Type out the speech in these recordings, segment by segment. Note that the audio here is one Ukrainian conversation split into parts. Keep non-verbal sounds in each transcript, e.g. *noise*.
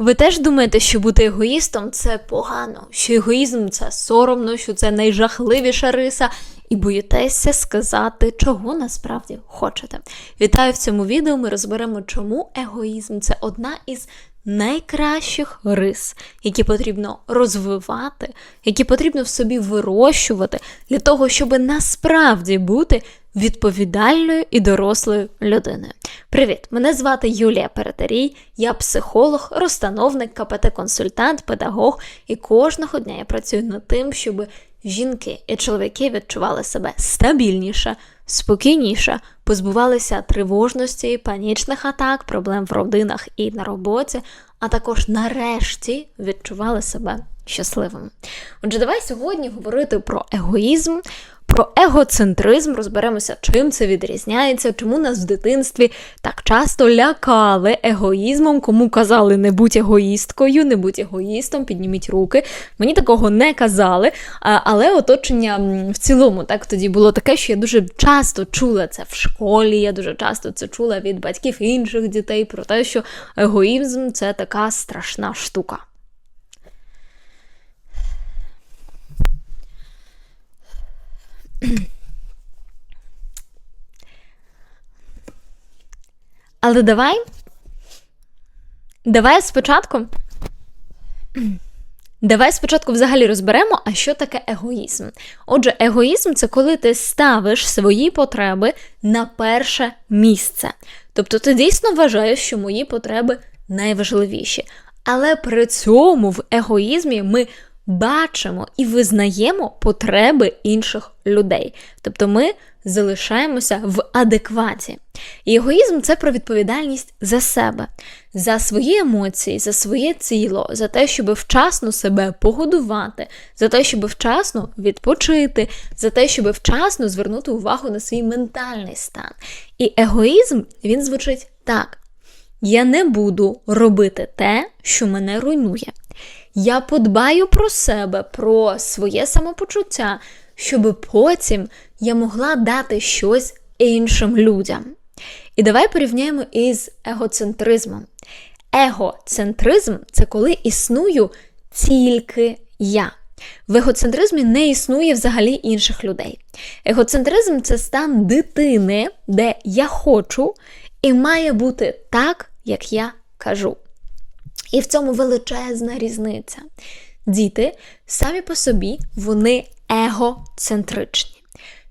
Ви теж думаєте, що бути егоїстом це погано, що егоїзм це соромно, що це найжахливіша риса, і боїтеся сказати, чого насправді хочете. Вітаю в цьому відео. Ми розберемо, чому егоїзм це одна із найкращих рис, які потрібно розвивати, які потрібно в собі вирощувати для того, щоб насправді бути відповідальною і дорослою людиною. Привіт! Мене звати Юлія Перетарій, я психолог, розстановник, КПТ-консультант, педагог, і кожного дня я працюю над тим, щоб жінки і чоловіки відчували себе стабільніше, спокійніше, позбувалися тривожності, панічних атак, проблем в родинах і на роботі, а також нарешті відчували себе щасливими. Отже, давай сьогодні говорити про егоїзм, про егоцентризм, розберемося, чим це відрізняється, чому нас в дитинстві так часто лякали егоїзмом, кому казали не будь егоїсткою, не будь егоїстом, підніміть руки. Мені такого не казали, але оточення в цілому так тоді було таке, що я дуже часто чула це в школі, я дуже часто це чула від батьків інших дітей про те, що егоїзм це така страшна штука. Але давай. Давай спочатку. Давай спочатку взагалі розберемо, а що таке егоїзм. Отже, егоїзм це коли ти ставиш свої потреби на перше місце. Тобто ти дійсно вважаєш, що мої потреби найважливіші. Але при цьому в егоїзмі ми бачимо і визнаємо потреби інших людей. Тобто ми залишаємося в адекваті. І егоїзм це про відповідальність за себе, за свої емоції, за своє тіло, за те, щоб вчасно себе погодувати, за те, щоб вчасно відпочити, за те, щоб вчасно звернути увагу на свій ментальний стан. І егоїзм він звучить так: я не буду робити те, що мене руйнує. Я подбаю про себе, про своє самопочуття, щоб потім я могла дати щось іншим людям. І давай порівняємо із егоцентризмом. Егоцентризм це коли існую тільки я. В егоцентризмі не існує взагалі інших людей. Егоцентризм це стан дитини, де я хочу, і має бути так, як я кажу. І в цьому величезна різниця. Діти самі по собі вони егоцентричні.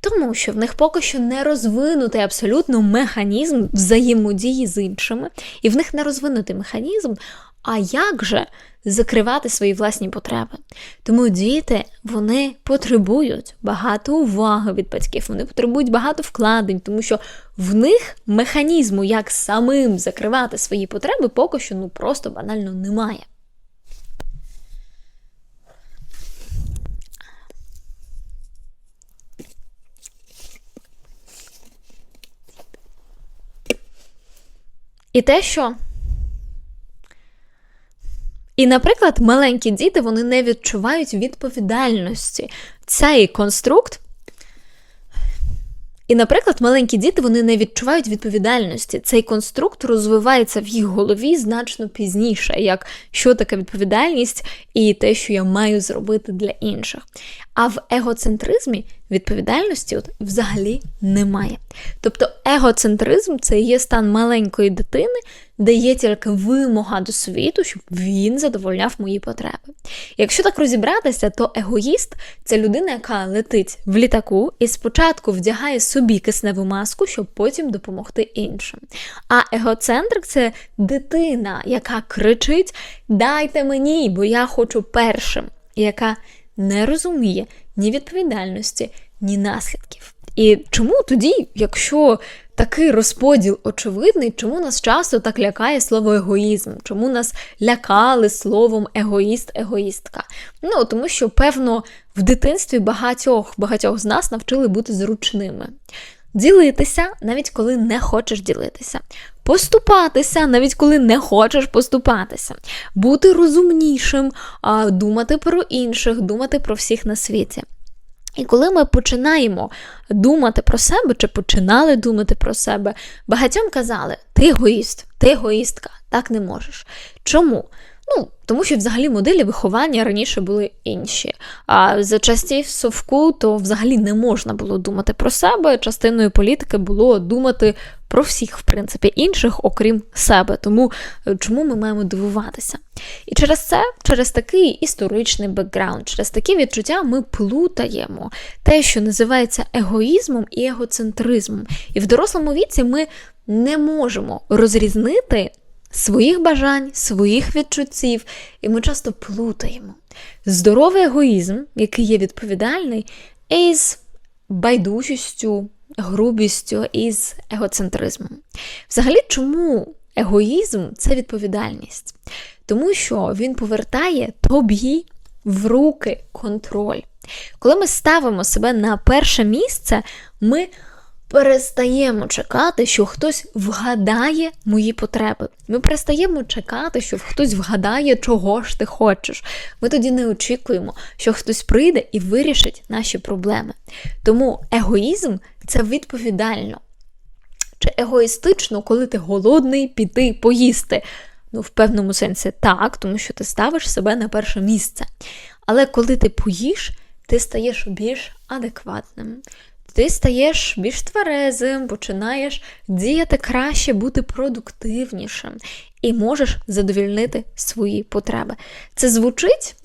Тому що в них поки що не розвинутий абсолютно механізм взаємодії з іншими, і в них не розвинутий механізм, а як же закривати свої власні потреби? Тому діти вони потребують багато уваги від батьків, вони потребують багато вкладень, тому що в них механізму, як самим закривати свої потреби, поки що ну просто банально немає. І те, що. І, наприклад, маленькі діти вони не відчувають відповідальності. Цей конструкт. І, наприклад, маленькі діти вони не відчувають відповідальності. Цей конструкт розвивається в їх голові значно пізніше, як що таке відповідальність і те, що я маю зробити для інших. А в егоцентризмі відповідальності от взагалі немає. Тобто егоцентризм це є стан маленької дитини, де є тільки вимога до світу, щоб він задовольняв мої потреби. Якщо так розібратися, то егоїст це людина, яка летить в літаку і спочатку вдягає собі кисневу маску, щоб потім допомогти іншим. А егоцентрик це дитина, яка кричить: Дайте мені, бо я хочу першим, яка не розуміє ні відповідальності, ні наслідків. І чому тоді, якщо такий розподіл очевидний, чому нас часто так лякає слово егоїзм? Чому нас лякали словом егоїст-егоїстка? Ну, тому що, певно, в дитинстві багатьох багатьох з нас навчили бути зручними. Ділитися, навіть коли не хочеш ділитися, поступатися, навіть коли не хочеш поступатися, бути розумнішим, думати про інших, думати про всіх на світі. І коли ми починаємо думати про себе, чи починали думати про себе, багатьом казали, ти егоїст, ти егоїстка, так не можеш. Чому? Ну, тому що взагалі моделі виховання раніше були інші. А за часів совку то взагалі не можна було думати про себе. Частиною політики було думати про всіх, в принципі, інших, окрім себе. Тому е, чому ми маємо дивуватися? І через це, через такий історичний бекграунд, через такі відчуття ми плутаємо те, що називається егоїзмом і егоцентризмом. І в дорослому віці ми не можемо розрізнити своїх бажань, своїх відчуттів, і ми часто плутаємо. Здоровий егоїзм, який є відповідальний, із байдужістю, грубістю із егоцентризмом. Взагалі, чому егоїзм це відповідальність? Тому що він повертає тобі в руки контроль. Коли ми ставимо себе на перше місце, ми перестаємо чекати, що хтось вгадає мої потреби. Ми перестаємо чекати, що хтось вгадає, чого ж ти хочеш. Ми тоді не очікуємо, що хтось прийде і вирішить наші проблеми. Тому егоїзм це відповідально. Чи егоїстично, коли ти голодний, піти поїсти? Ну, в певному сенсі так, тому що ти ставиш себе на перше місце. Але коли ти поїш, ти стаєш більш адекватним ти стаєш більш тверезим, починаєш діяти краще, бути продуктивнішим і можеш задовільнити свої потреби. Це звучить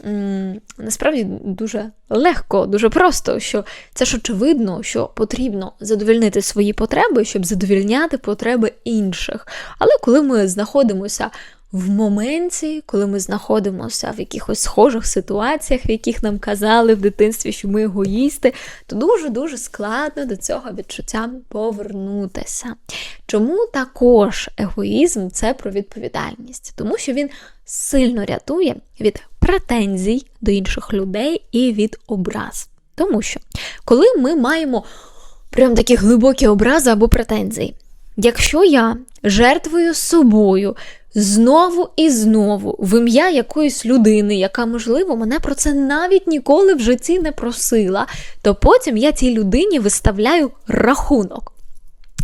насправді дуже легко, дуже просто, що це ж очевидно, що потрібно задовільнити свої потреби, щоб задовільняти потреби інших. Але коли ми знаходимося в моменті, коли ми знаходимося в якихось схожих ситуаціях, в яких нам казали в дитинстві, що ми егоїсти, то дуже-дуже складно до цього відчуття повернутися. Чому також егоїзм це про відповідальність? Тому що він сильно рятує від претензій до інших людей і від образ. Тому що, коли ми маємо прям такі глибокі образи або претензії, якщо я жертвую собою, знову і знову в ім'я якоїсь людини, яка, можливо, мене про це навіть ніколи в житті не просила, то потім я цій людині виставляю рахунок.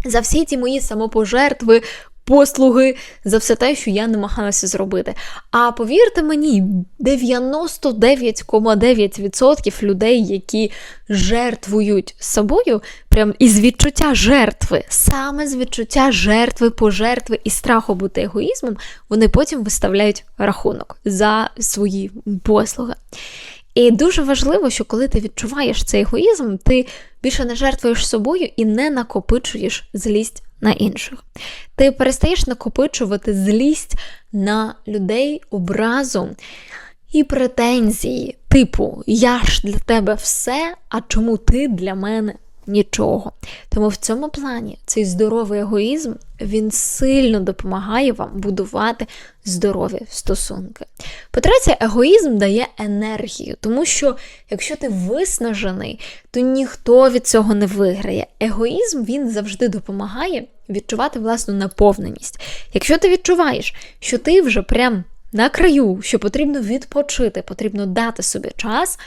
За всі ті мої самопожертви, послуги за все те, що я намагалася зробити. А повірте мені, 99,9% людей, які жертвують собою, прям із відчуття жертви, саме з відчуття жертви, пожертви і страху бути егоїзмом, вони потім виставляють рахунок за свої послуги. І дуже важливо, що коли ти відчуваєш цей егоїзм, ти більше не жертвуєш собою і не накопичуєш злість на інших. Ти перестаєш накопичувати злість на людей образу і претензії, типу, я ж для тебе все, а чому ти для мене нічого. Тому в цьому плані цей здоровий егоїзм він сильно допомагає вам будувати здорові стосунки. По-третє, егоїзм дає енергію, тому що якщо ти виснажений, то ніхто від цього не виграє. Егоїзм він завжди допомагає відчувати власну наповненість. Якщо ти відчуваєш, що ти вже прям на краю, що потрібно відпочити, потрібно дати собі час.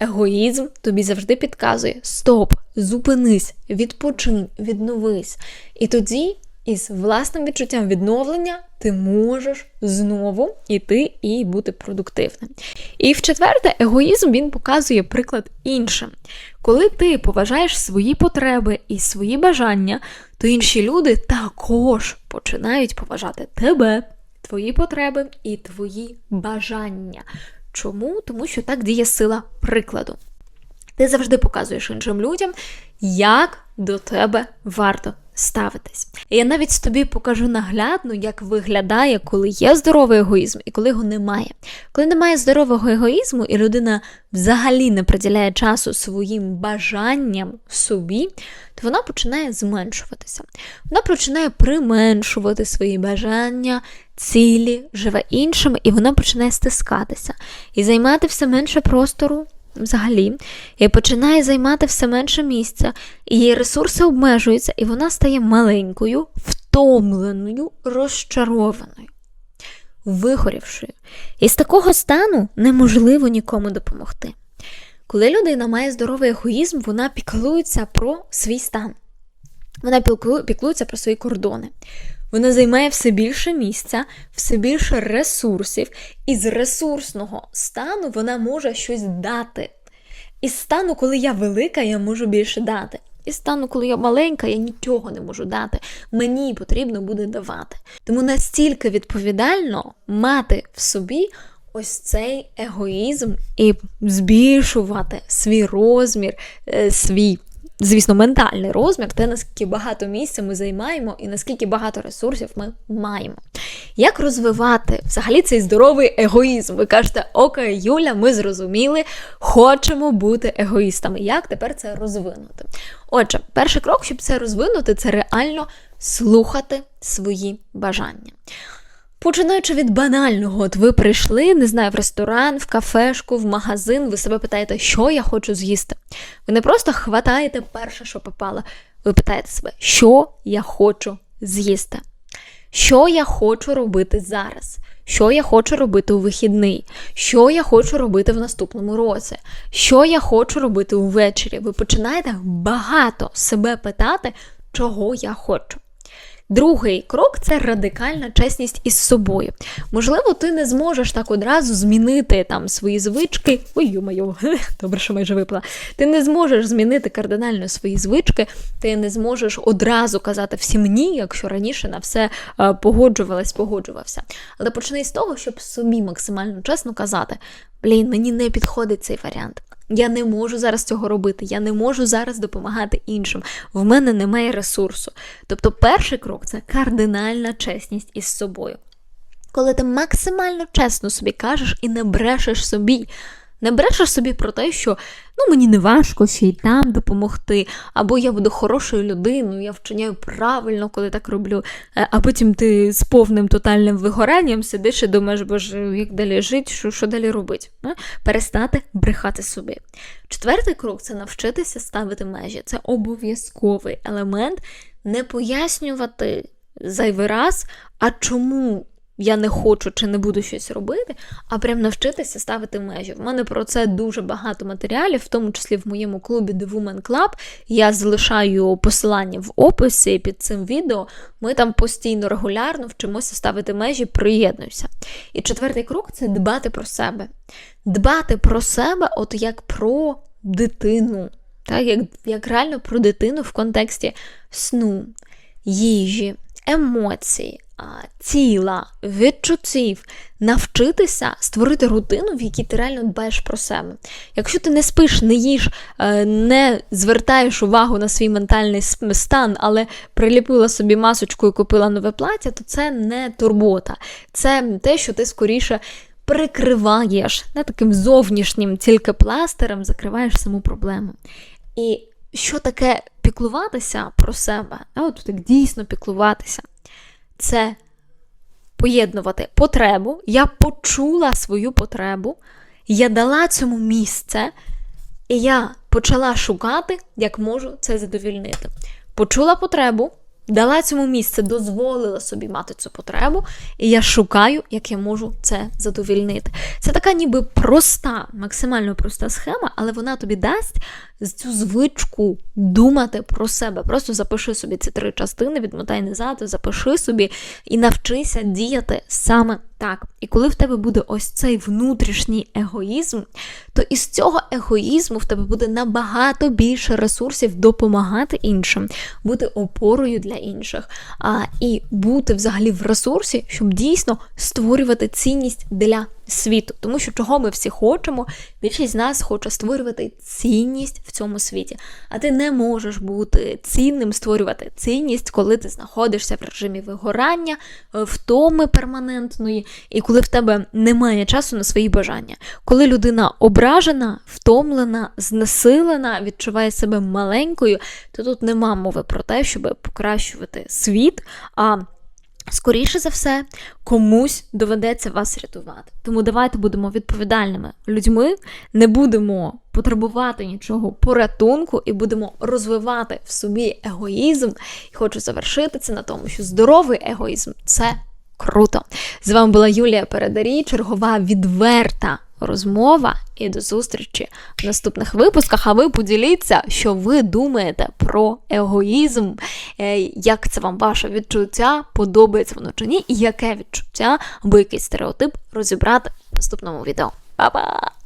Егоїзм тобі завжди підказує: стоп, зупинись, відпочинь, відновись. І тоді, із власним відчуттям відновлення, ти можеш знову іти і бути продуктивним. І в четверте, егоїзм він показує приклад іншим. Коли ти поважаєш свої потреби і свої бажання, то інші люди також починають поважати тебе, твої потреби і твої бажання. Чому? Тому що так діє сила прикладу. Ти завжди показуєш іншим людям, як до тебе варто ставитись. І я навіть тобі покажу наглядно, як виглядає, коли є здоровий егоїзм і коли його немає. Коли немає здорового егоїзму, і людина взагалі не приділяє часу своїм бажанням собі, то вона починає зменшуватися. Вона починає применшувати свої бажання, цілі, живе іншим, і вона починає стискатися і займати все менше простору взагалі, і починає займати все менше місця, і її ресурси обмежуються, і вона стає маленькою, втомленою, розчарованою, вигорівшою. І з такого стану неможливо нікому допомогти. Коли людина має здоровий егоїзм, вона піклується про свій стан. Вона піклується про свої кордони. Вона займає все більше місця, все більше ресурсів, і з ресурсного стану вона може щось дати. Із стану, коли я велика, я можу більше дати. Із стану, коли я маленька, я нічого не можу дати. Мені потрібно буде давати. Тому настільки відповідально мати в собі ось цей егоїзм і збільшувати свій розмір, е, свій. Звісно, ментальний розмір, те, наскільки багато місця ми займаємо і наскільки багато ресурсів ми маємо. Як розвивати взагалі цей здоровий егоїзм? Ви кажете, окей, Юля, ми зрозуміли, хочемо бути егоїстами. Як тепер це розвинути? Отже, перший крок, щоб це розвинути, це реально слухати свої бажання. Починаючи від банального, от ви прийшли, не знаю, в ресторан, в кафешку, в магазин, ви себе питаєте, що я хочу з'їсти. Ви не просто хватаєте перше, що попало. Ви питаєте себе, що я хочу з'їсти, що я хочу робити зараз, що я хочу робити у вихідний, що я хочу робити в наступному році, що я хочу робити увечері. Ви починаєте багато себе питати, чого я хочу. Другий крок це радикальна чесність із собою. Можливо, ти не зможеш так одразу змінити там свої звички. Ой, йо *laughs* добре, що майже випла. Ти не зможеш змінити кардинально свої звички, ти не зможеш одразу казати всім ні, якщо раніше на все е, погоджувалась, погоджувався. Але почни з того, щоб собі максимально чесно казати: блін, мені не підходить цей варіант. Я не можу зараз цього робити, я не можу зараз допомагати іншим. В мене немає ресурсу. Тобто, перший крок це кардинальна чесність із собою. Коли ти максимально чесно собі кажеш і не брешеш собі, не брешеш собі про те, що ну мені не важко ще й там допомогти, або я буду хорошою людиною, я вчиняю правильно, коли так роблю. Е, а потім ти з повним тотальним вигоранням сидиш і думаєш, боже, як далі жити, що що далі робити? Перестати брехати собі. Четвертий крок це навчитися ставити межі. Це обов'язковий елемент не пояснювати зайвий раз, а чому я не хочу чи не буду щось робити, а прям навчитися ставити межі. В мене про це дуже багато матеріалів, в тому числі в моєму клубі The Woman Club. Я залишаю посилання в описі під цим відео. Ми там постійно регулярно вчимося ставити межі, приєднуюся. І четвертий крок це дбати про себе. Дбати про себе, от як про дитину. Так, Як, як реально про дитину в контексті сну, їжі, емоцій тіла, відчуттів, навчитися створити рутину, в якій ти реально дбаєш про себе. Якщо ти не спиш, не їш, е, не звертаєш увагу на свій ментальний стан, але приліпила собі масочку і купила нове плаття, то це не турбота. Це те, що ти скоріше. Прикриваєш не таким зовнішнім тільки пластирем, закриваєш саму проблему. І що таке піклуватися про себе? А от так дійсно піклуватися це поєднувати потребу. Я почула свою потребу, я дала цьому місце, і я почала шукати, як можу це задовільнити. Почула потребу, дала цьому місце, дозволила собі мати цю потребу, і я шукаю, як я можу це задовільнити. Це така ніби проста, максимально проста схема, але вона тобі дасть цю звичку думати про себе. Просто запиши собі ці три частини, відмотай назад, запиши собі і навчися діяти саме так. І коли в тебе буде ось цей внутрішній егоїзм, то із цього егоїзму в тебе буде набагато більше ресурсів допомагати іншим, бути опорою для інших, а, і бути взагалі в ресурсі, щоб дійсно створювати цінність для світу. Тому що чого ми всі хочемо, більшість з нас хоче створювати цінність в цьому світі. А ти не можеш бути цінним, створювати цінність, коли ти знаходишся в режимі вигорання, втоми перманентної, і коли в тебе немає часу на свої бажання. Коли людина ображена, втомлена, знесилена, відчуває себе маленькою, то тут нема мови про те, щоб покращувати світ. а Скоріше за все, комусь доведеться вас рятувати. Тому давайте будемо відповідальними людьми, не будемо потребувати нічого порятунку і будемо розвивати в собі егоїзм. І хочу завершити це на тому, що здоровий егоїзм це круто. З вами була Юлія Передарій, чергова відверта розмова і до зустрічі в наступних випусках. А ви поділіться, що ви думаєте про егоїзм, е, як це вам ваше відчуття, подобається воно чи ні, і яке відчуття або якийсь стереотип розібрати в наступному відео. Па-па!